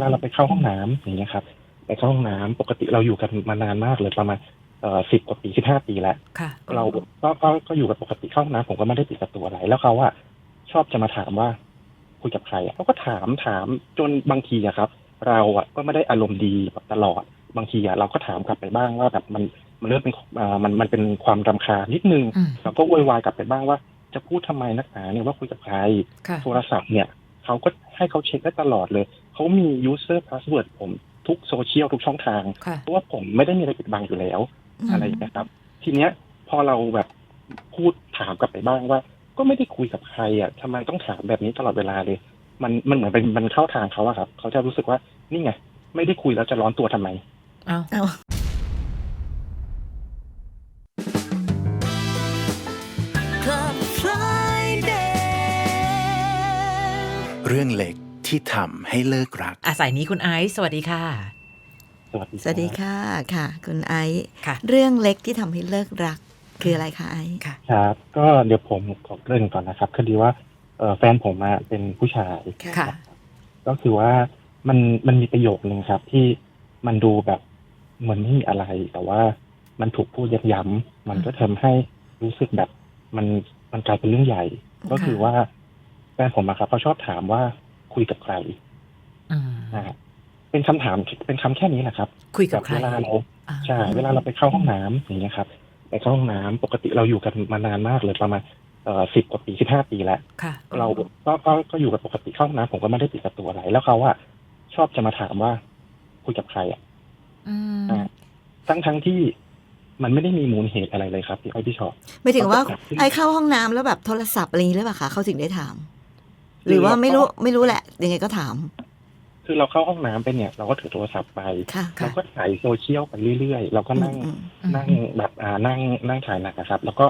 ลาเราไปเข้าห้องน้ำอย่างเงี้ยครับไปเข้าห้องน้ำปกติเราอยู่กันมานานมากเลยประมาณเอ่อสิบกว่าปีสิบห้าปีแล้ว ค่ะ เราก็ก็ก็อยู่กับปกติเข้าห้องน้ำผมก็ไม่ได้ปิดประตูอะไรแล้วเขาอะชอบจะมาถามว่าคุยกับใครอะเขาก็ถามถามจนบางทีอะครับ เราอะก็ไม่ได้อารมณ์ดีแบบตลอด บางทีอะเราก็ถามกลับไปบ้างว่าแบบมันมันเริ่มเป็นอ่ามันมันเป็นความรำคาญนิดนึง อืม เราก็โวยวายกลับไปบ้างว่าจะพูดทำไมนักหนาเนี่ยว่าคุยกับใคร ค่ะ โทรศัพท์เนี่ยเขาก็ให้เขาเช็คได้ตลอดเลย เขามี user password ผมทุกโซเชียลทุกช่องทาง ค่ะ เพราะว่าผมไม่ได้มีอะไรปิดบังอยู่แล้วมอะไรอย่างเงี้ยครับ ทีเนี้ยพอเราแบบพูดถามกลับไปบ้างว่า ก็ไม่ได้คุยกับใครอะทำไมต้องถามแบบนี้ตลอดเวลาเลย มันมันเหมือนเป็นมันเข้าทางเขาอะครับ เขาจะรู้สึกว่านี่ไง ไม่ได้คุยแล้วจะร้อนตัวทำไม เอา เอา Club Friday เรื่องเล็ก ที่ทำให้เลิกรัก อาศัยนี้คุณไอซ์สวัสดีค่ะ สวัสดีสวัสดีค่ะค่ะ คุณไอซ์ค่ะ เรื่องเล็กที่ทำให้เลิกรัก คืออะไรคะไอซ์ค่ะ ครับ ก็เดี๋ยวผมขอเกริ่นก่อนนะครับคือดีว่าเอ่อแฟนผมอะเป็นผู้ชายค่ะ ก็คือว่ามันมันมีประโยคนึงครับ ที่มันดูแบบเหมือนไม่มีอะไร แต่ว่ามันถูกพูดย้ำๆมันก็ทำให้รู้สึกแบบ มันมันกลายเป็นเรื่องใหญ่ ก็คือว่าแฟนผมอะครับเขาชอบถามว่า คุยกับใครอืมนะฮะเป็นคำถามเป็นคำแค่นี้แหละครับ คุยกับใครเวลาเราอ่าใช่เวลาเราไปเข้าห้องน้ำอย่างเงี้ยครับ ไปเข้าห้องน้ำปกติเราอยู่กันมานานมากเลยประมาณเอ่อสิบกว่าปีสิบห้าปีแล้วค่ะเราก็ก็ก็อยู่กับปกติเข้าห้องน้ำผมก็ไม่ได้ปิดประตูอะไร แล้วเขาอะชอบจะมาถามว่า คุยกับใครอะอืมอ่าทั้งทั้งที่มันไม่ได้มีมูลเหตุอะไรเลยครับพี่อ้อยพี่ชอบไม่ถึงว่าเขาจะถามที่ไอเข้าห้องน้ำแล้วแบบโทรศัพท์อะไรอย่างนี้หรือเปล่าคะเขาถึงได้ถาม หรือว่าไม่รู้ไม่รู้แหละ ยังไงก็ถาม คือเราเข้าห้องน้ำไปเนี่ย เราก็ถือโทรศัพท์ไปค่ะเราก็ถ่ายโซเชียลไปเรื่อยๆ เราก็นั่งอืมนั่งแบบอ่านั่งนั่งถ่ายหนักอะครับ แล้วก็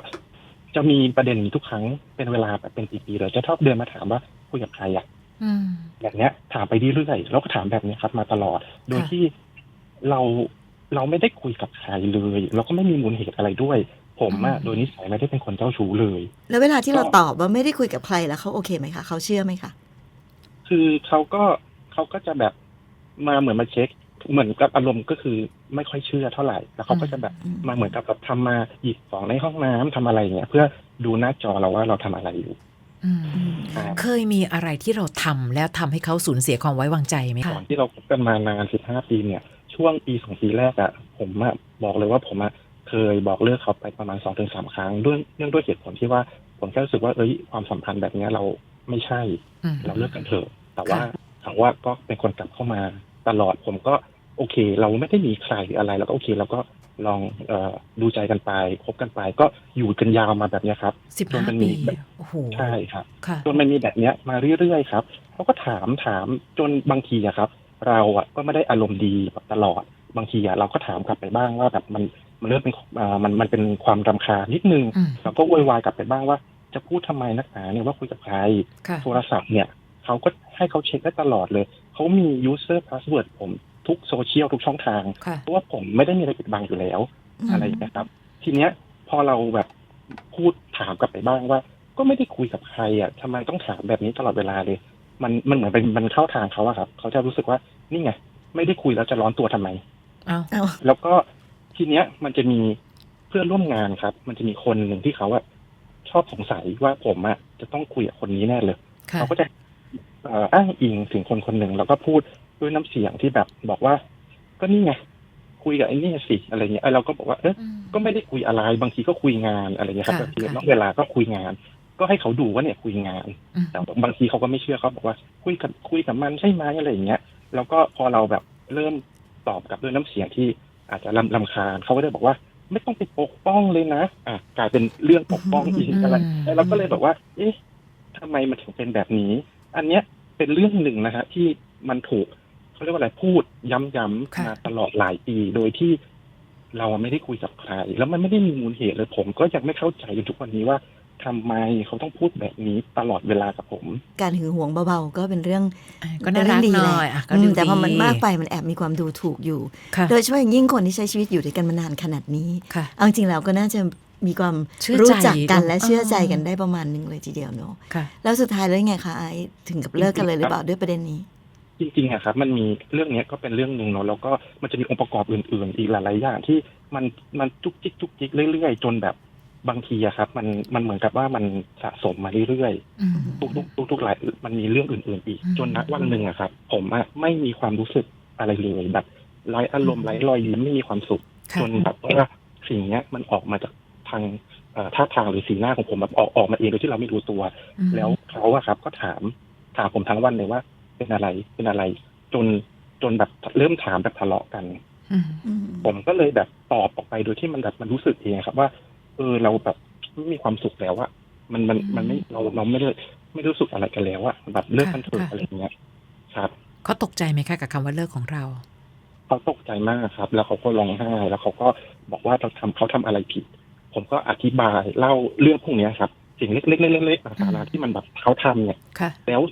จะมีประเด็นนี้ทุกครั้งเป็นเวลาแบบเป็นปีๆเลยจะชอบเดินมาถามว่าคุยกับใครอะอืมแบบเนี้ย ถามไปเรื่อยๆแล้วก็ถามแบบเนี้ยครับ มาตลอด โดยค่ะที่เราเราไม่ได้คุยกับใครเลย เราก็ไม่มีมูลเหตุอะไรด้วย ผมอะโดยนิสัยไม่ได้เป็นคนเจ้าชู้เลย แล้วเวลาที่เราก็ตอบว่าไม่ได้คุยกับใครแล้วเขาโอเคไหมคะเขาเชื่อไหมคะคือเขาก็เขาก็จะแบบมาเหมือนมาเช็ค เหมือนกับอารมณ์ก็คือไม่ค่อยเชื่อเท่าไหร่แล้วเขาก็จะแบบอืมมาเหมือนกับแบบทำมาหยิบของในห้องน้ำทำอะไรอย่างเงี้ยเพื่อดูหน้าจอเราว่าเราทำอะไรอยู่อืมอืมครับเคยมีอะไรที่เราทำแล้วทำให้เขาสูญเสียความไว้วางใจไหมก่คะอนที่เราคบกันมานานสิบห้าปีเนี่ย ช่วงปีสองปีแรกอะผมอะบอกเลยว่าผมอะ เคยบอกเลิกเขาไปประมาณสองถึงสามครั้งด้วยเนื่องด้วยเหตุผลที่ว่าผมแค่รู้สึกว่าเอ้ยความสัมพันธ์แบบเนี้ยเราไม่ใช่อืมเราเลิกกันเถอะ แต่ว่าค่ะเขาว่าก็เป็นคนกลับเข้ามาตลอดผมก็โอเค เราไม่ได้มีใครหรืออะไรเราก็โอเคเราก็ลองเออดูใจกันไปคบกันไป ก็อยู่กันยาวมาแบบเนี้ยครับสิบจนห้ามันปีมีแบบโอ้โหใช่ครับค่ะจนมันมีแบบเนี้ยมาเรื่อยๆครับเขาก็ถามถามจนบางทีอะครับ เราอะก็ไม่ได้อารมณ์ดีแบบตลอดบางทีอะเราก็ถามกลับไปบ้างว่าแบบมัน มันเริ่มเป็นอ่ามันมันเป็นความรำคาญนิดนึงอืมเราก็โวยวายกลับไปบ้างว่า จะพูดทำไมนักหนาเนี่ยว่าคุยกับใครค่ะโทรศัพท์เนี่ยเขาก็ให้เขาเช็คได้ตลอดเลย เขามี user password ผมทุกโซเชียลทุกช่องทางค่ะเพราะว่าผมไม่ได้มีอะไรปิดบังอยู่แล้วมอะไรอย่างเงี้ยครับ ทีเนี้ยพอเราแบบพูดถามกลับไปบ้างว่า ก็ไม่ได้คุยกับใครอะทำไมต้องถามแบบนี้ตลอดเวลาเลย มันมันเหมือนเป็นมันเข้าทางเขาอะครับ เขาจะรู้สึกว่านี่ไงไม่ได้คุยแล้วจะร้อนตัวทำไมเอาเอาแล้วก็ ทีเนี้ยมันจะมีเพื่อนร่วมงานครับ มันจะมีคนหนึ่งที่เขาอะชอบสงสัยว่าผมอะจะต้องคุยกับคนนี้แน่เลยค่ะ เขาก็จะเอ่ออ้างอิงถึงคนคนหนึ่งแล้วก็พูดด้วยน้ำเสียงที่แบบบอกว่า ก็นี่ไงคุยกับไอ้นี่สิอะไรเงี้ยเอ้ยเราก็บอกว่าเอออืมก็ไม่ได้คุยอะไรบางทีก็คุยงานอะไรเงี้ยครับค่ะบางทีค่ะ นอกเวลาก็คุยงาน ก็ให้เขาดูว่าเนี่ยคุยงาน อืมแต่บางทีเขาก็ไม่เชื่อเขาบอกว่า คุยกับคุยกับมันใช่ไหมอะไรอย่างเงี้ย แล้วก็พอเราแบบเริ่มตอบกลับด้วยน้ำเสียงที่ อาจจะลำลำคาญเขาก็ได้บอกว่า ไม่ต้องไปปกป้องเลยนะอะกลายเป็นเรื่องปกป้องอีกอะไรอืมแล้วเราก็เลยบอกว่า เอ๊ะทำไมมันถึงเป็นแบบนี้ อันเนี้ยเป็นเรื่องหนึ่งนะฮะที่มันถูกเขาเรียกว่าอะไรพูดย้ำๆค่ะมาตลอดหลายปีโดยที่เราไม่ได้คุยกับใคร แล้วมันไม่ได้มีมูลเหตุเลยผม ก็ยังไม่เข้าใจจนทุกวันนี้ว่า ทำไมเขาต้องพูดแบบนี้ตลอดเวลากับผม การหึงหวงเบาๆ ก็เป็นเรื่องอะก็น่ารักเป็หเรื่น่งอยอะก็อืดูมแต่พอมันดีมากไปมันแอบมีความดูถูกอยู่ค่ะโดยเฉพาะอย่างยิ่งคนที่ใช้ชีวิตอยู่ด้วยกันมานานขนาดนี้ค่ะเอาจริงๆแล้วก็น่าจะมีความเชื่อใจรู้จักกันและเนอะเชื่อใจอ่ากันได้ประมาณหนึ่งเลยทีเดียวเนาะค่ะแล้วสุดท้ายแล้วยังไงคะไอซ์ถึงกับเลิกกันเลยหรือเปล่าด้วยประเด็นนี้จริงๆอะครับมันมีเรื่องเนี้ยก็เป็นเรื่องหนึ่งเนาะแล้วก็มันจะมีองค์ประกอบอื่น ๆ อีกหลายๆอย่างที่มันมันจุกจิกจุกจิกเรื่อยๆ จนแบบ บางทีอะครับ มันมันเหมือนกับว่ามันสะสมมาเรื่อยๆอืมทุกๆทุกๆหลายมันมีเรื่องอื่น ๆ อีกอืมจนณวันหนึ่งอะครับ ผมอะไม่มีความรู้สึกอะไรเลยแบบไร้อารมณ์ไร้รอยยิ้มไม่มีความสุขค่ะจนแบบว่าสิ่งเนี้ยมันออกมาจากทางเอ่อท่าทางหรือสีหน้าของผมแบบออกออกมาเองโดยที่เราไม่รู้ตัวอืมแล้วเขาอะครับ ก็ถามถามผมทั้งวันเลยว่า เป็นอะไรเป็นอะไร จนจนแบบเริ่มถามแบบทะเลาะกันอืมอืมผมก็เลยแบบตอบออกไปโดยที่มันแบบมันรู้สึกเองครับว่า เออเราแบบไม่มีความสุขแล้วอะมันมันมันไม่เราเราไม่ได้ไม่รู้สึกอะไรกันแล้วอะแบบเลิกกันเถอะค่ะอะไรอย่างเงี้ยครับเขาตกใจไหมคะกับคำว่าเลิกของเราเขาตกใจมากครับ แล้วเขาก็ร้องไห้แล้วเขาก็บอกว่าเราทำเขาทำอะไรผิด ผมก็อธิบายเล่าเรื่องพวกเนี้ยครับ สิ่งเล็กๆเล็กๆต่างๆที่มันแบบเขาทำเนี่ยค่ะแล้ว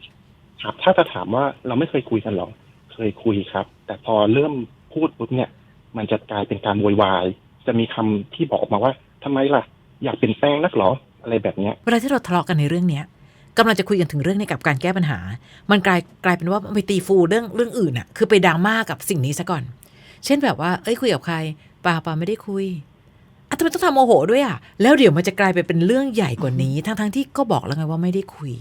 ครับถ้าจะถามว่าเราไม่เคยคุยกันหรอเคยคุยครับ แต่พอเริ่มพูดปุ๊บเนี่ย มันจะกลายเป็นการโวยวาย จะมีคำที่บอกออกมาว่าทำไมล่ะ อยากเป็นแป้งนักหรออะไรแบบเนี้ยเวลาที่เราทะเลาะกันในเรื่องเนี้ยกำลังจะคุยกันถึงเรื่องในกับการแก้ปัญหา มันกลายกลายเป็นว่าไปตีฟูเรื่องเรื่องอื่นอะคือไปดราม่ากับสิ่งนี้ซะก่อน เช่นแบบว่า เอ้ยคุยกับใครป่าป่าไม่ได้คุยอะทำไมต้องทำโมโหด้วยอะแล้วเดี๋ยวมันจะกลายไปเป็นเรื่องใหญ่กว่านี้ ทั้งทั้งที่ก็บอกแล้วไงว่าไม่ได้คุย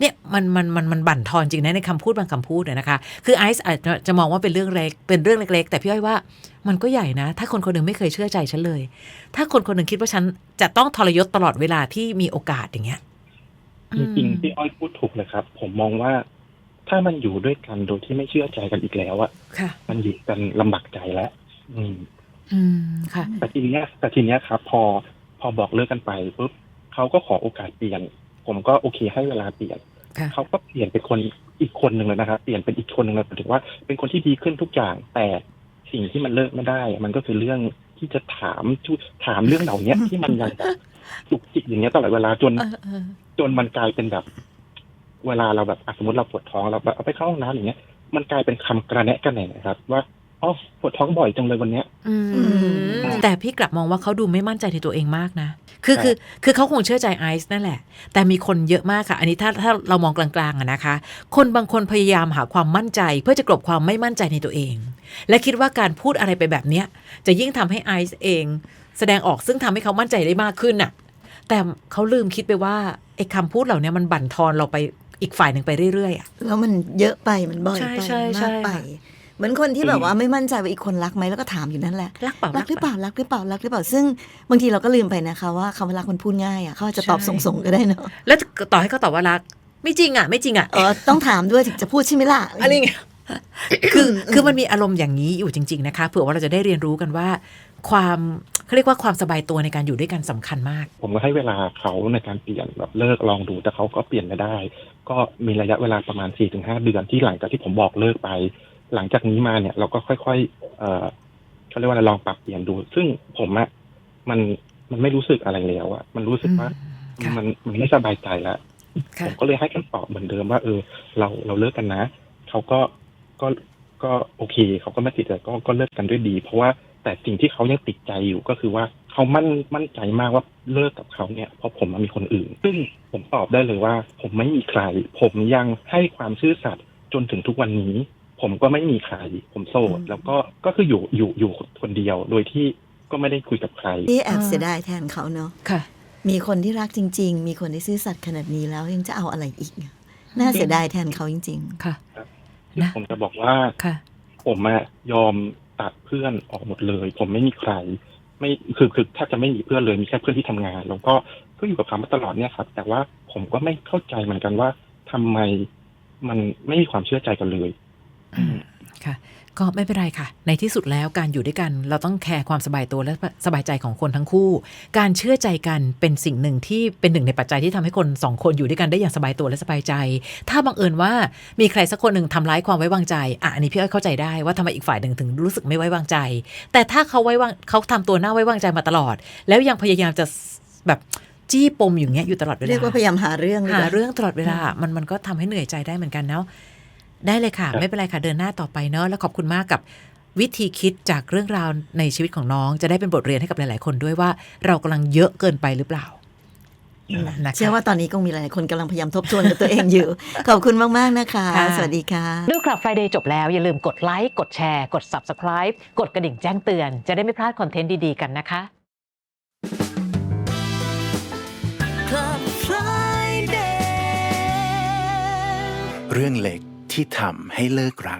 เนี่ยมันมันมันมันบั่นทอนจริงนะในคำพูดบางคำพูดเนี่ยนะคะ คือไอซ์อาจจะจะมองว่าเป็นเรื่องเล็กเป็นเรื่องเล็ก ๆ แต่พี่อ้อยว่ามันก็ใหญ่นะ ถ้าคนคนหนึ่งไม่เคยเชื่อใจฉันเลย ถ้าคนคนหนึ่งคิดว่าฉันจะต้องทรยศตลอดเวลาที่มีโอกาสอย่างเงี้ยจริงๆพี่อ้อยพูดถูกเลยครับ ผมมองว่า ถ้ามันอยู่ด้วยกันโดยที่ไม่เชื่อใจกันอีกแล้วอะค่ะมันอยู่กันลำบากใจแล้ว อืม อืมค่ะ แต่ทีเนี้ยแต่ทีเนี้ยครับ พอพอบอกเลิกกันไปปุ๊บเขาก็ขอโอกาสเปลี่ยน ผมก็โอเคให้เวลาเปลี่ยนค่ะ เขาก็เปลี่ยนเป็นคนอีกคนหนึ่งเลยนะครับ เปลี่ยนเป็นอีกคนหนึ่งเลยหมายถึงว่าเป็นคนที่ดีขึ้นทุกอย่างแต่สิ่งที่มันเลิกไม่ได้ มันก็คือเรื่องที่จะถามทุถามเรื่องเหล่านี้ที่มันยังแบบจุกจิกอย่างเงี้ยตลอดเวลาจนเออเออจนมันกลายเป็นแบบ เวลาเราแบบอะสมมติเราปวดท้องเราแบบเอาไปเข้าห้องน้ำอย่างเงี้ย มันกลายเป็นคำกระแนะกระแหน่ครับ ว่า อ๋อปวดท้องบ่อยจังเลยวันเนี้ยอืมอืมแต่พี่กลับมองว่าเขาดูไม่มั่นใจในตัวเองมากนะ คือคือคือเขาคงเชื่อใจไอซ์นั่นแหละ แต่มีคนเยอะมากค่ะ อันนี้ถ้าถ้าเรามองกลางๆอะนะคะ คนบางคนพยายามหาความมั่นใจ เพื่อจะกลบความไม่มั่นใจในตัวเอง และคิดว่าการพูดอะไรไปแบบเนี้ย จะยิ่งทำให้ไอซ์เอง แสดงออกซึ่งทำให้เขามั่นใจได้มากขึ้นน่ะ แต่เขาลืมคิดไปว่าไอ้คำพูดเหล่านี้มันบั่นทอนเราไปอีกฝ่ายหนึ่งไปเรื่อยๆอะแล้วมันเยอะไปมันบ่อยใช่ไปใช่มันใช่มากไป ค่ะ เหมือนคนที่แบบว่าไม่มั่นใจว่าอีกคนรักไหมแล้วก็ถามอยู่นั่นแหละรักเปล่ารักหรือเปล่ารักหรือเปล่ารักหรือเปล่าซึ่งบางทีเราก็ลืมไปนะคะว่าคำว่ารักมันพูดง่ายอะเขาอาจจะตอบใช่ส่งๆก็ได้เนาะแล้วต่อให้เขาตอบว่ารัก ไม่จริงอะ ไม่จริงอะเออต้องถามด้วยถึงจะพูดใช่ไหมล่ะอะไรเงี้ยคือคือมันมีอารมณ์อย่างนี้อยู่จริง ๆนะคะเผื่อว่าเราจะได้เรียนรู้กันว่า ความเขาเรียกว่าความสบายตัวในการอยู่ด้วยกันสำคัญมาก ผมก็ให้เวลาเขาในการเปลี่ยนแบบเลิกลองดูแต่เขาก็เปลี่ยนไม่ได้ ก็มีระยะเวลาประมาณสี่ถึงห้าเดือนที่หลังจากที่ผมบอกเลิกไป หลังจากนี้มาเนี่ย เราก็ค่อยๆเอ่อเขาเรียกว่าอะไรลองปรับเปลี่ยนดู ซึ่งผมอะมันมันไม่รู้สึกอะไรแล้วอะมันรู้สึกว่า ค่ะ มันมันไม่สบายใจแล้วผค่ะ มก็เลยให้คำตอบเหมือนเดิมว่าเออ เราเราเลิกกันนะเขาก็ก็ก็โอเคเขาก็ไม่ติดใจก็ก็เลิกกันด้วยดี เพราะว่าแต่สิ่งที่เขายังติดใจอยู่ก็คือว่าเขามั่นมั่นใจมากว่าเลิกกับเขาเนี่ยเพราะผมมีคนอื่น ซึ่งผมตอบได้เลยว่า ผมไม่มีใคร ผมยังให้ความซื่อสัตย์จนถึงทุกวันนี้ ผมก็ไม่มีใคร ผมโสดอืมแล้วก็ก็คืออยู่อยู่อยู่คนเดียว โดยที่ก็ไม่ได้คุยกับใครที่แอบอ่าเสียดายแทนเขาเนาะค่ะ มีคนที่รักจริง ๆ มีคนที่ซื่อสัตย์ขนาดนี้แล้วยังจะเอาอะไรอีกอะน่าเสียดายแทนเขาจริง ค่ะซึ่งนะ ผมจะบอกว่า ค่ะ ผมอะยอมตัดเพื่อนออกหมดเลย ผมไม่มีใคร ไม่คือคือแทบจะไม่มีเพื่อนเลยมีแค่เพื่อนที่ทำงาน แล้วก็ก็อยู่กับเขามาตลอดเนี่ยครับ แต่ว่าผมก็ไม่เข้าใจเหมือนกันว่าทำไมมันไม่มีความเชื่อใจกันเลยอืม ค่ะ ก็ไม่เป็นไรค่ะ ในที่สุดแล้วการอยู่ด้วยกัน เราต้องแคร์ความสบายตัวและสบายใจของคนทั้งคู่ การเชื่อใจกันเป็นสิ่งหนึ่งที่เป็นหนึ่งในปัจจัยที่ทำให้คนสองคนอยู่ด้วยกันได้อย่างสบายตัวและสบายใจ ถ้าบังเอิญว่ามีใครสักคนหนึ่งทำร้ายความไว้วางใจอะอันนี้พี่อ้อยเข้าใจได้ว่าทำไมอีกฝ่ายหนึ่งถึงรู้สึกไม่ไว้วางใจ แต่ถ้าเขาไว้วางเขาทำตัวหน้าไว้วางใจมาตลอด แล้วยังพยายามจะแบบจี้ปมอย่างเงี้ยอยู่ตลอดเวๆลาเรียกว่าพยายามหาเรื่องเลยหานะเรื่องตลอดเวลา มันมันก็ทำให้เหนื่อยใจได้เหมือนกันเนาะ ได้เลยค่ะครับไม่เป็นไรค่ะเดินหน้าต่อไปเนาะแล้วขอบคุณมากกับวิธีคิดจากเรื่องราวในชีวิตของน้อง จะได้เป็นบทเรียนให้กับหลาย ๆ คนด้วยว่า เรากำลังเยอะเกินไปหรือเปล่านะคะเชื่อว่าตอนนี้คงมีหลายคนกำลังพยายามทบทวนกับตัวเองอยู่ ขอบคุณมาก ๆ นะคะค่ะสวัสดีค่ะ ดูคลับ Friday จบแล้ว อย่าลืมกดไลค์กดแชร์ กด Subscribe กดกระดิ่งแจ้งเตือน จะได้ไม่พลาดคอนเทนต์ดี ๆ กันนะคะ เรื่องเล็ก ที่ทำให้เลิกรัก